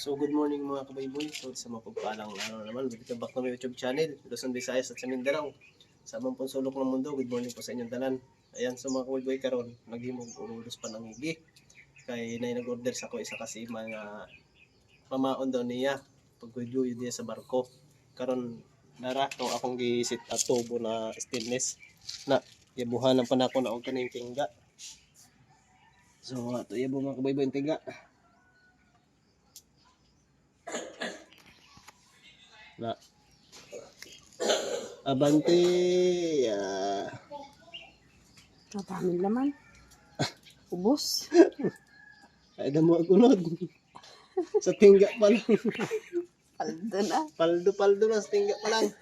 So good morning mga kabayboy. So sa mapagpalang araw naman, welcome back to my YouTube channel, Luzon, Visayas at sa Mindanao. Sa amang pong sulok ng mundo, good morning po sa inyong tanan. Ayan, so mga kabayboy karon, naghimog urulos pa ng higi. Kay na nag-order sa ko isa kasi mga pamaon daw niya pagkuyuyo diya sa barko. Karon nara to akong gisit at tubo na stainless na yabuhanan pa na ako na og kaning tingga. So ato yabo mga kabayboy ang. Na Abante ah, Ang daming laman. Ubus. ay damo agunod sa tingga pa lang Paldo na. paldo paldo na sa tingga pa lang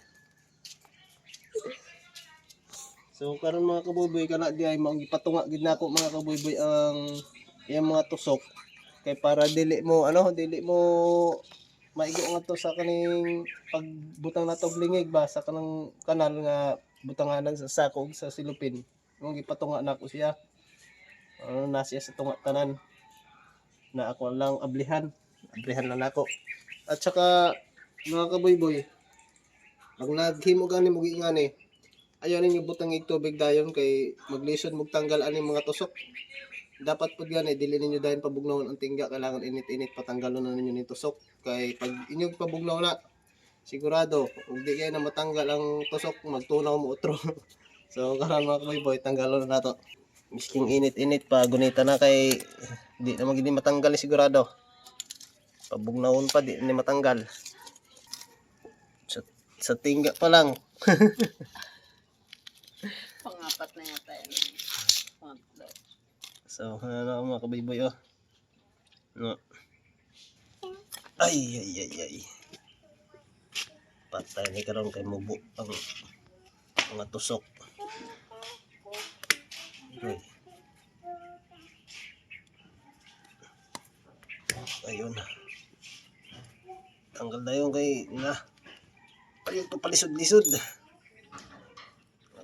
so karon mga kabuboy kana di ay mga gipatunga gid nako mga kabuboy ang iyang mga tusok kay para dili mo ano dili mo maigo nga to sa kaning pagbutang nato lingig ba sa kanang kanal nga butanganan sa sakog sa silupin. Mo gipatunga nako siya. Ano na siya sa tunga tanan? Na ako lang ablihan. Ablihan lang nako. At saka mga kaboy-boy ang naghimo gani mo gingani ayaw ninyo butang ig tubig dayon kay maglisod mo tanggal ani mga tusok. Dapat pud gani dili ninyo dayon pabugnawon ang tingga kailangan init-init patanggalon na ninyo ni tusok kay pag inyong pabugnaw na sigurado ug di kay na matanggal ang tusok magtunaw mo utro so karon mga kaboy-boy tanggalon na nato misking init-init pa gunita na kay di na magini matanggal ni sigurado pabugnawon pa di ni matanggal sa, sa tingga pa lang Pangapat na yata. Pangatlo. so ano mga kabayboy oh no. Ay ay ay ay. Patay ni karon kay mubo ang mga tusok. Ay ayun. Tanggal na yun kay na. To palisod-lisod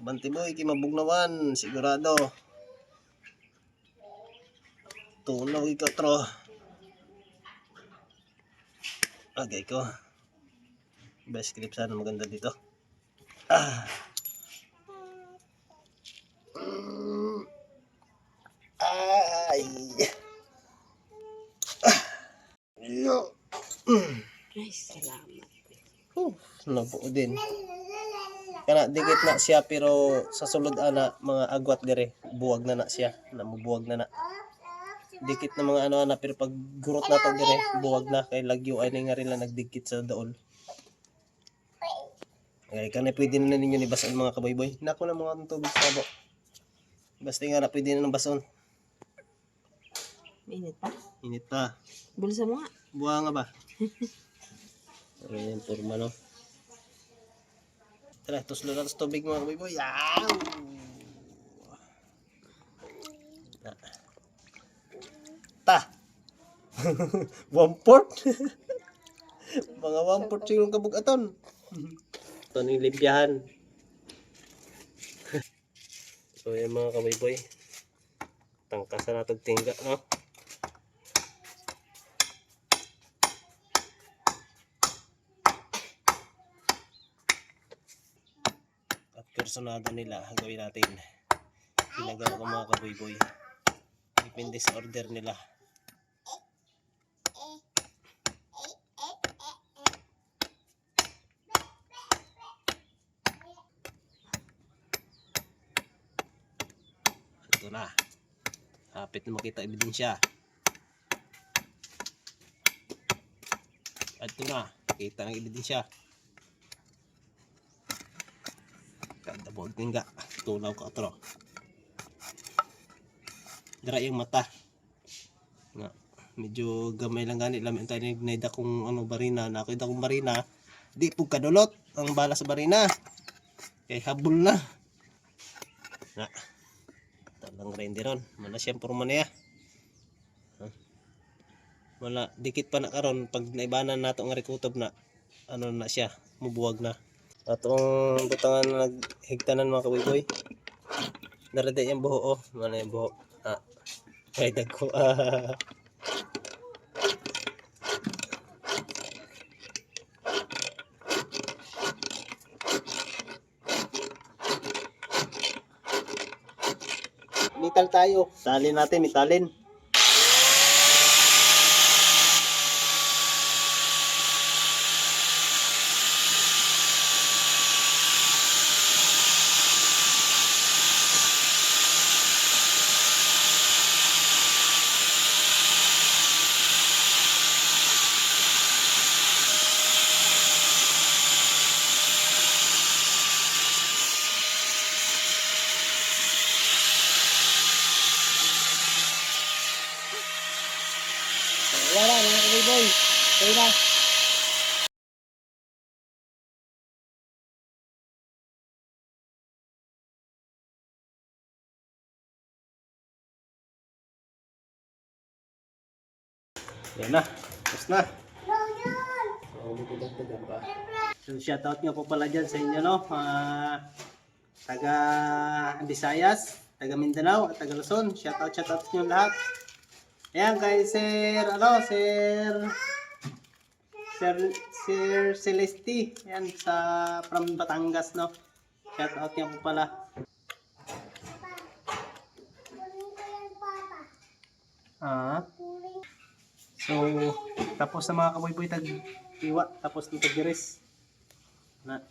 Banti boy, kay mabugnawan, sigurado. Tunaw ikaw tro. Agay ko. Best clip sana maganda dito. Ah. Mm. Ay. Ah. Mm. Ay, salamat. Oh, nabuo din. Kana dikit na siya pero sa sulod ana mga agwat dire buwag na na siya, namubuwag na na. Dikit na mga ano ana pero pag gurot na to dire buwag na kay lagyo ay nga rin lang nagdikit sa daol. Ay kana pwede na ninyo ni bason mga kaboyboy. Nako na mga tubig sa sabo. Basta nga na pwede na ng bason. Minit pa. Init pa. Bulsa mo nga. Buha nga ba? Pero yung forma no. Tara, tuslo na tubig mga kabiboy. Yaw! Na. Ta! one port? mga one port siguro kabugaton. Ito ni libyahan. so yan mga kabiboy. Tangkasan na itong tingga, no? at personada nila gawin natin ginagawa ko mga kaboy-boy depende sa order nila ito na. Hapit na makita ebidensya. Ito na kita ng ebidensya. Kada buwag tingga. Tulaw ka otro dara yung mata. Nga medyo gamay lang gani. Lamin tayo naida kung ano barina. Nakita kong barina. Di po kadulot ang bala sa barina. Kay habol na talang renderon mana siyang porma niya wala dikit pa na karon. Pag naibanan nato nga rekutob na ano na siya mubuwag na. Atong butangan na naghigtanan mga kaboy-boy narada yung buho oh. Mana yung buho. Ah. Kay dagko. Ah metal tayo. Tali natin, metalin. Wala, mga kaboy. Kaya na. Yan na. Tapos na. So, shoutout nga po pala dyan sa inyo, no? Ah, taga Visayas, taga Mindanao, at taga Luzon. Shoutout, shoutout nyo lahat. Ayan kay Sir, ano, Sir, Sir, Sir Celeste. Ayan, sa, from Batangas, no? Shoutout niya po pala. Ah. So, tapos na mga kaboy-boy tag iwa, tapos ng tagdiris. Na.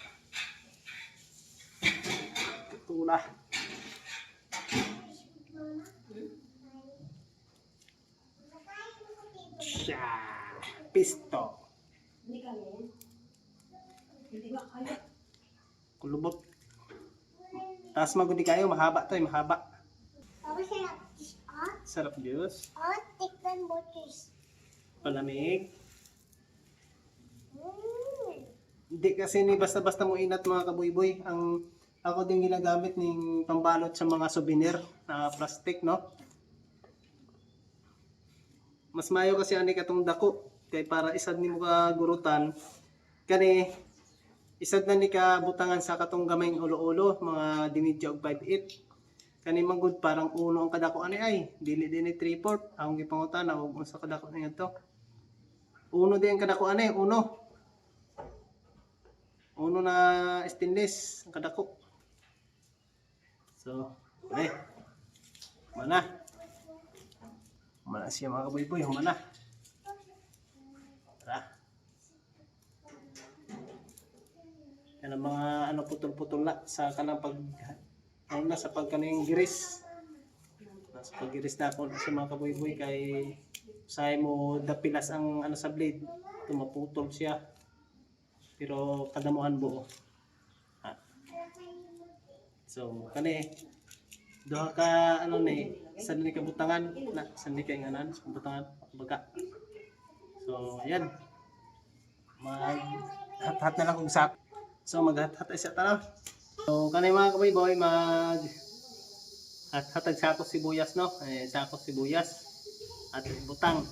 Tula. Siya. Pisto. Kulubot. Taas magudi kayo, mahaba to eh, mahaba. Tapos sarap on. Sarap Diyos. On, tikman mo this. Palamig. Hindi kasi ni basta-basta mo inat mga kabuyboy. Ang ako din ginagamit ng pambalot sa mga souvenir na plastic, no? Mas mayo kasi ani katong dako kay para isad nimo ka gurutan kani isad na ni ka butangan sa katong gamayng ulo-ulo mga dinidya og 5'8 kani manggod parang uno ang kadako ani ay dili din ni 3/4 ang gipangutan og unsa kadako niya to uno din kadako ani uno. Uno na stainless ang kadako. So eh mana mana siya mga kaboy-boy mana tara. Yan ang mga ano putol-putol na sa kanang pag ano na sa pagkaning giris. Sa paggiris na ako sa mga kaboy-boy kay say mo dapilas ang ano sa blade. Tumaputol siya. Pero kadamuhan buo. Ha. so kani duha ka ano ni sa ni kabutangan? Na sa ni kay nganan sa kabutangan? Baga. So ayan. Mag hat-hat na lang kung sak so maghat-hat ay siya tanaw so kani mga kaboy boy mag hat-hatag sakos sibuyas no? Eh, sakos sibuyas at butang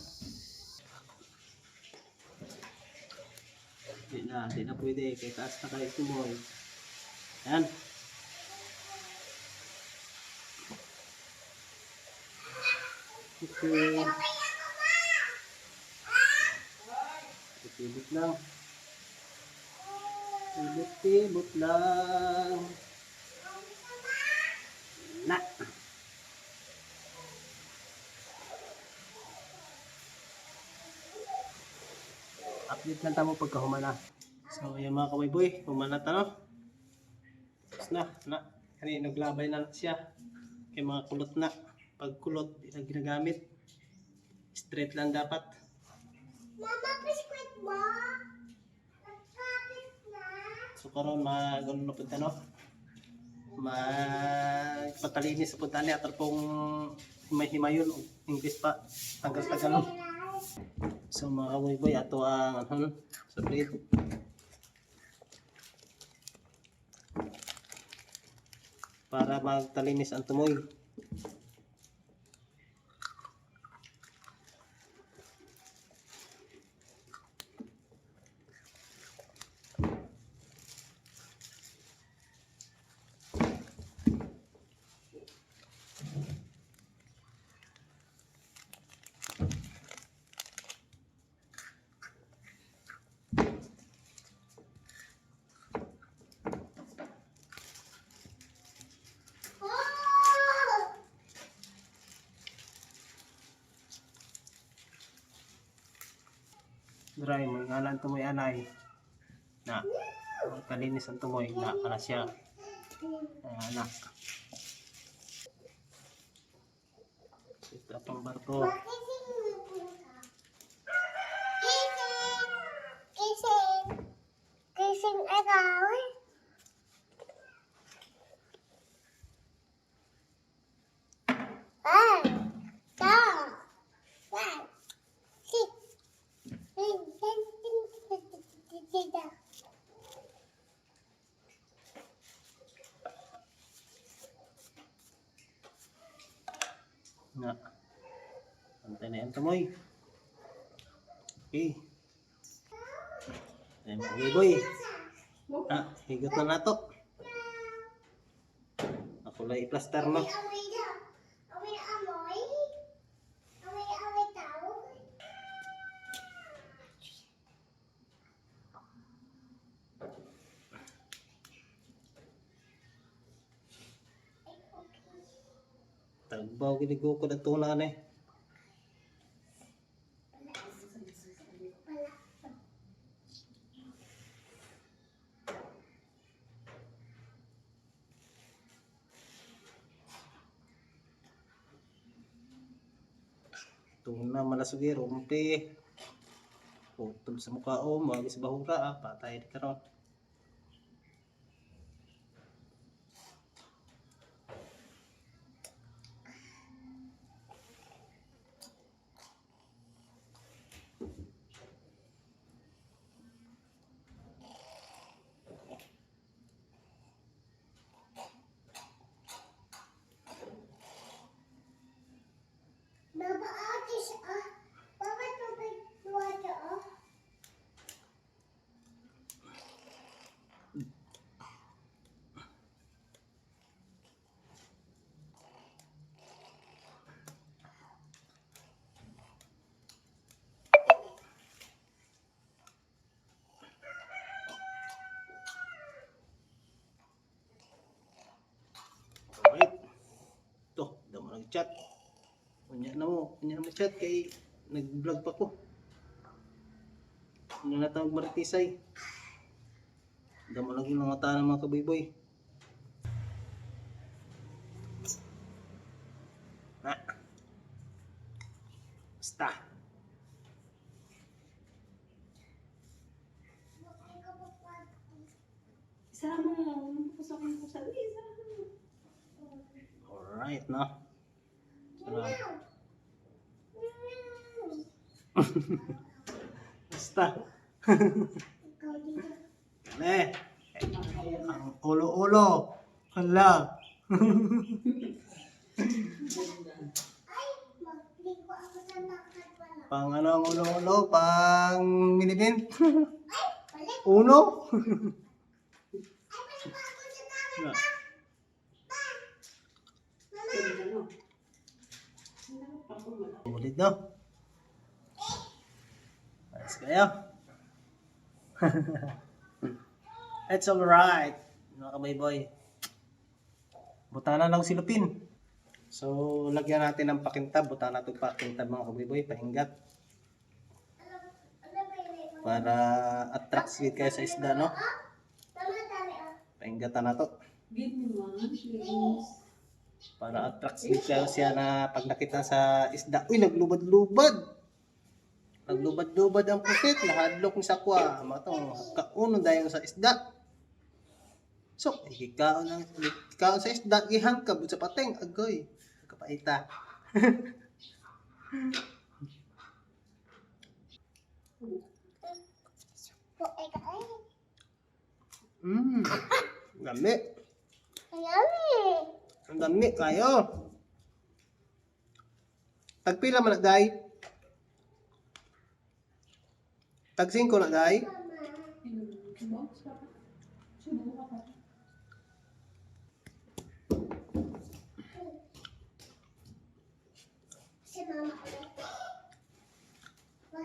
Di na, di na pwede. Kaya taas na kayo tumoy. Yan. Okay. Tibot lang. Tibot-tibot lang. Na. Update lang tamo pagka humana. So, yung mga kabayboy, humana ta no? Tapos na, na. Kani, naglabay na lang siya. Kay mga kulot na. Pag kulot, na ginagamit. Straight lang dapat. Mama, biscuit mo. Nagkapit na. So, karon magano na punta no? Magpatalinis sa punta niya. At pong himay-himayon. English pa. Tanggal-tagal no? So mga kaboy-boy, ato ang ano, sa blade. Para magtalinis ang tumoy. Oh! Dry mo ngalan tumoy anay. Na. Kalinis ang tumoy na para siya. Anak. Ito pang barko. Kising mo po ka. Kising! Kising! Kising ikaw. One, two, one, six, seven, eight, nine, ten. Na. Tumoy. Okay. Ayan, okay boy. Ah, higot na nato. Ako lang i-plaster tao. Tagbaw ginigo ko na tunan eh. Tuna malasugi rumpi. Putol sa mukha o, magis bahura ah, patay di karon. Baba atis ah. Baba tubig water ah. Alright. Ito, damo ng chat. Kunya na mo, kunya na mo chat kay nag-vlog pa ko. Ano na tawag maritisay? Damo lang yung mga tanong mga kabiboy. Na. Basta. Isama mo. Pasok mo sa isa. Alright, no? Salamat. Basta. Eh, ang ulo-ulo. Hala. Pang ano ang ulo-ulo? Pang minibin? Uno? Ay. Ulit no? Kayo. It's alright. Mga kabayboy. Butana lang silupin. So, lagyan natin ng pakintab. Butana ito pakintab mga kabayboy. Pahingat. Para attract sweet kayo sa isda, no? Ah. Pahingatan na to. Para attract sweet kayo siya na pag nakita sa isda. Uy, naglubad-lubad! Naglubad-lubad ang pusit. Nahadlok ni sakwa. Matong kauno dahil sa isda. So, ikikaon ng ikikaon sa isda. Gihangkab sa pateng. Agoy. Kapaita. Mmm. Gami. Ayami. Ang dami kayo. Tagpila man na, day? Tag 5 na. Wag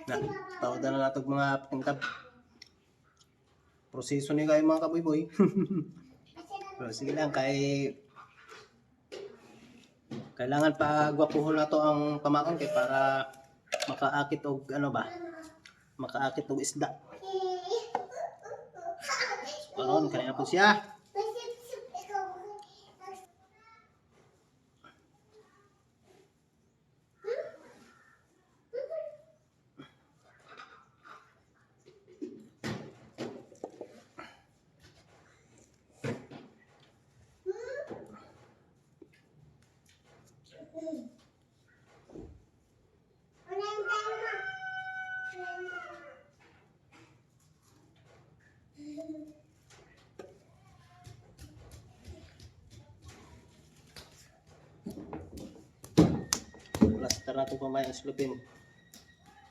Na, tawad na natin mga pakintab. Proseso ni kayo mga kaboy-boy. Pero sige lang, kay... Kailangan pa gwapuhon na to ang pamakon kay para makaakit og ano ba? Makaakit og isda. Karon kaya po siya. Plus tara to pamay ang silupin.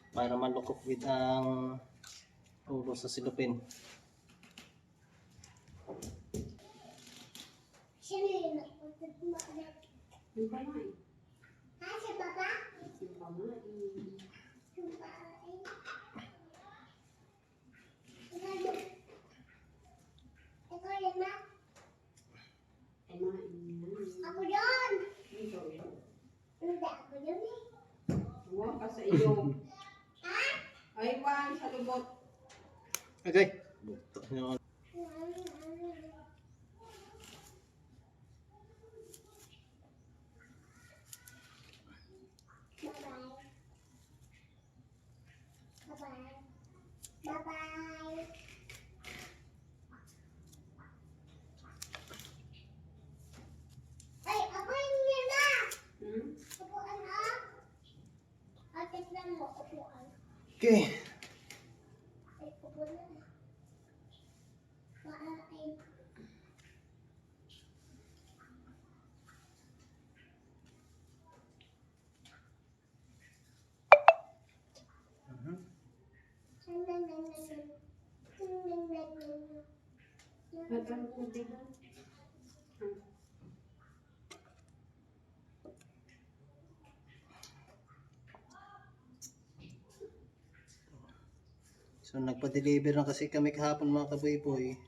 Para malukok with ang ulo sa silupin. Yung pamain. Nasa baba? Yung pamain. Huwag ka sa iyo. Ay, wang sa lubot. Okay. Bukto nyo. Bye-bye. Bye-bye. Ay, ako yung yun na! Hmm? Upuan ah! Ah, tignan mo, upuan. Okay. Ay, upuan na. Baka ay... Mhm. Ba't ang kunti ba? Hmm. So nagpa-deliver na kasi kami kahapon mga kaboy-boy.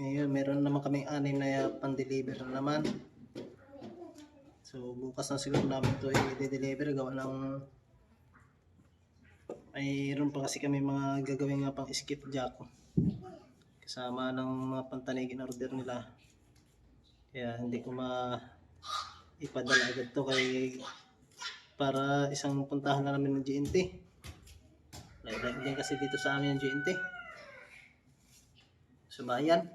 Ngayon meron naman kaming anim na pan-deliver na naman. So bukas na siguro namin ito i-deliver gawa ng mayroon pa kasi kami mga gagawin nga pang skip jack kasama ng mga pantanigin order nila kaya hindi ko ma ipadala agad to kay para isang puntahan na namin ng GNT Lahat din kasi dito sa amin yung GNT. Sumayan.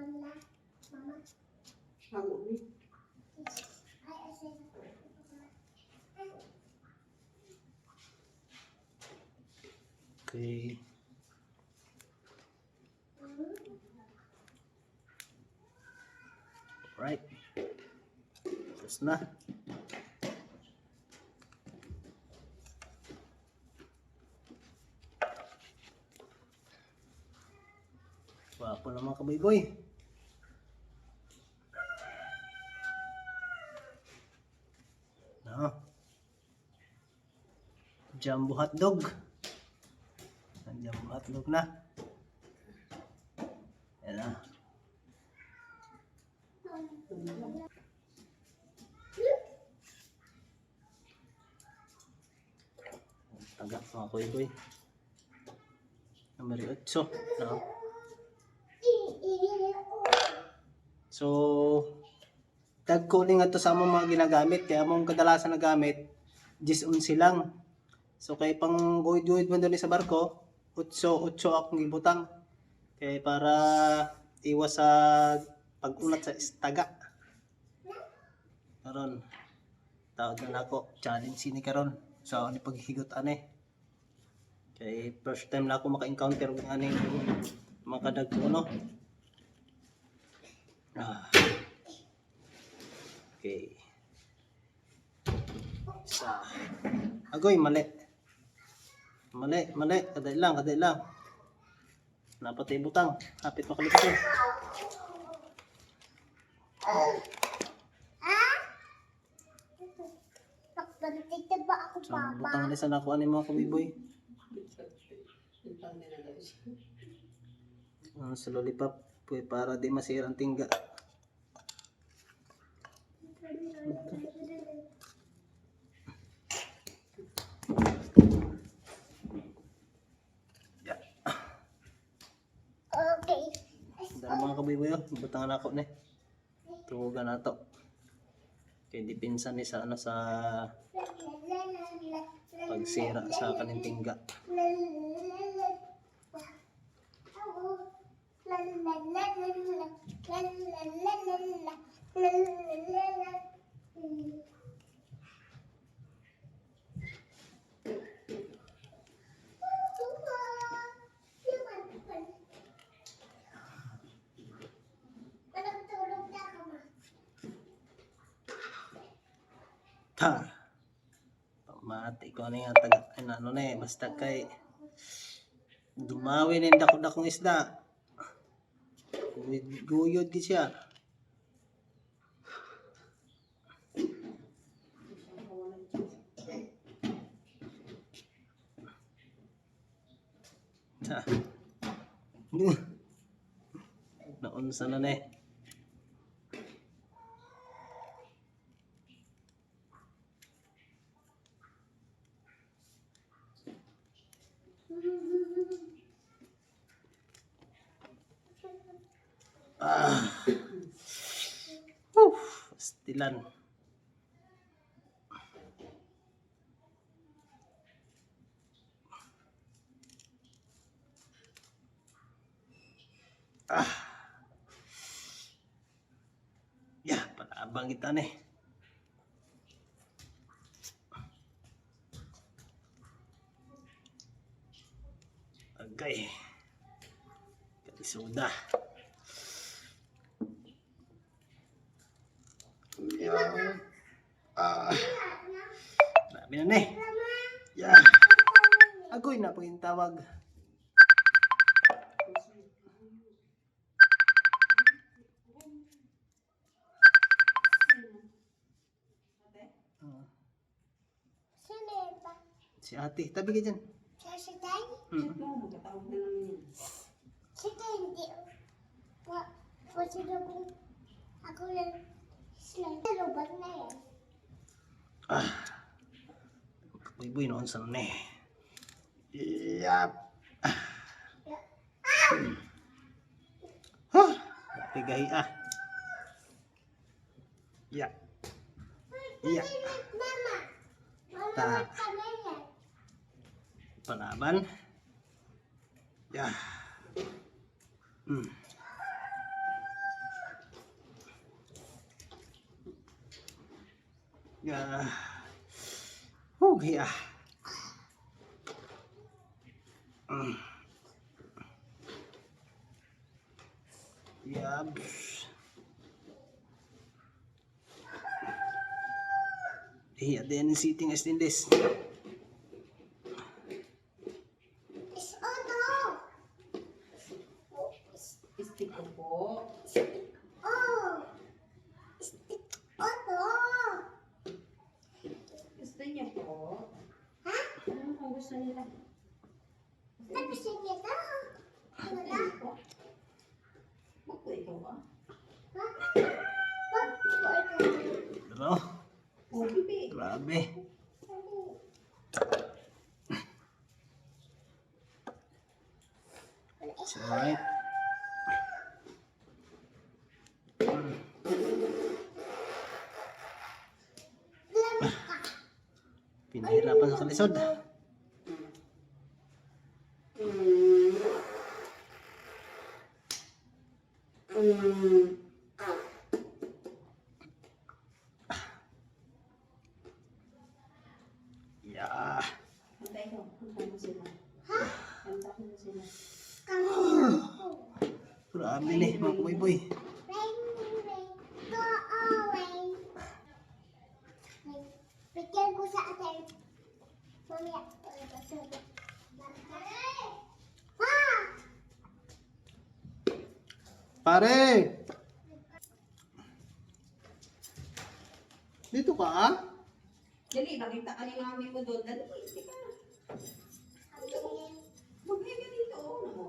Mama, Ako ni. ay, asin. Okay. Right. Tapos na. Wapo naman kaboy-boy. No. Jumbo hotdog. Jumbo hotdog na. Yan na. Taga mga koy-koy. Number 8. No. So, tag cooling nga to sa mga ginagamit. Kaya among kadalasan na gamit, 10-11 lang. So, kay pang guhid-guhid mo doon sa barko, 8-8 akong ibutang. Kaya para iwas sa pag-unat sa istaga. Karon, tawag na nako challenge sini karon. So, ano paghihigot ane. Kay first time na ako maka-encounter ng ano yung mga kadagpuno. Ah. Okay. Sa Agoy, mali. Mali, mali. Kaday lang, kaday lang. Napatay butang. Hapit makalimutan. Bantik na ba ako, Papa? Sa butang alisan ako, ano yung mga kumiboy? Ibang nila daw siya. Ano sa lollipop. Pwede para di masira ang tingga. Okay. Dahil mga kabuboy, oh. butang na ako ni. Tuhugan na to. Kaya di pinsan ni sa ano sa pagsira sa kaning tingga. Ta. Pamati ko ano nga taga ano, ano na eh, basta kay dumawi na yung dako-dakong isda. Guyod di siya. Ta. Naunsa na na Ah. Whew, Stilan. Ah. Ya, panaabang kita nih. Okay. Kalisuda. Yan. Ah. Dami na nih. Ya. Agoy na paging tawag. Ah, Si ate, tabi ka dyan. Mm. Oo, magkatawag na namin yan. Ako lang slide. Robot na yan. Ah. Buy-buy noon sa ne. Yap. Ha? Pigahi ah. Ya. Ya. Mama! Ta. Palaban. Ya. Hmm. Ya. Okay ah. Hmm. Ya. Eh, at the end sitting as in this. It's Otto! Stick ko po. Oh! It's Otto! Gusto niya po. Ha? Ano kung gusto nila? Tapos yun ito. Ano Gusto na? niya po. Magpo ikaw ah. Ha? Wag po ito. Pero, Oh, bibi. grabe. It's alright. Lamig ka. Pinahirapan sa kalisod. Yeah. Hantay ko. Hantay mo sila. Hantay mo sila. Kami lang po. Grabe ni, mga kuboy-boy. Rain, rain, go away. Rain. Bigyan ko sa atin. Mamaya. Ha? Pare! Dito ka? Dali, nakita ka ni mami mo doon. Dali, hindi ka. Maghiga dito, oh. Namo.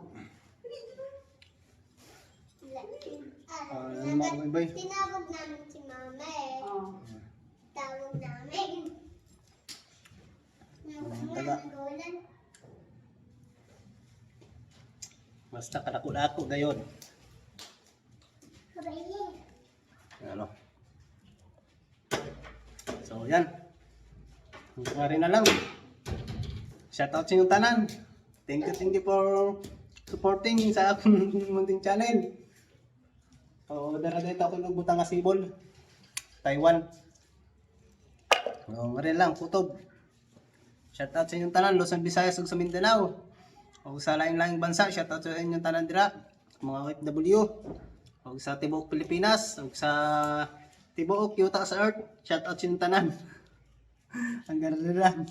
Dali, dito. Ah, ano mga kabuboy? Tinawag namin si mama eh. Oh. Tawag namin. taga. Nagulan. Basta yun. Kabayin. Ano? So, yan. Rin na lang. Shoutout sa inyong tanan. Thank you, thank you for supporting sa akong munting channel. So, dara dito ako ng butang asibol. Taiwan. So, rin lang, kutob. Shoutout sa inyong tanan, Luzon, Visayas, ug sa Mindanao. O sa lain-laing bansa, shoutout sa inyong tanan dira. Mga OFW. O sa Tibuok, Pilipinas. O sa Tibuok, Yuta sa Earth. Shoutout sa inyong tanan. Hanggang lang.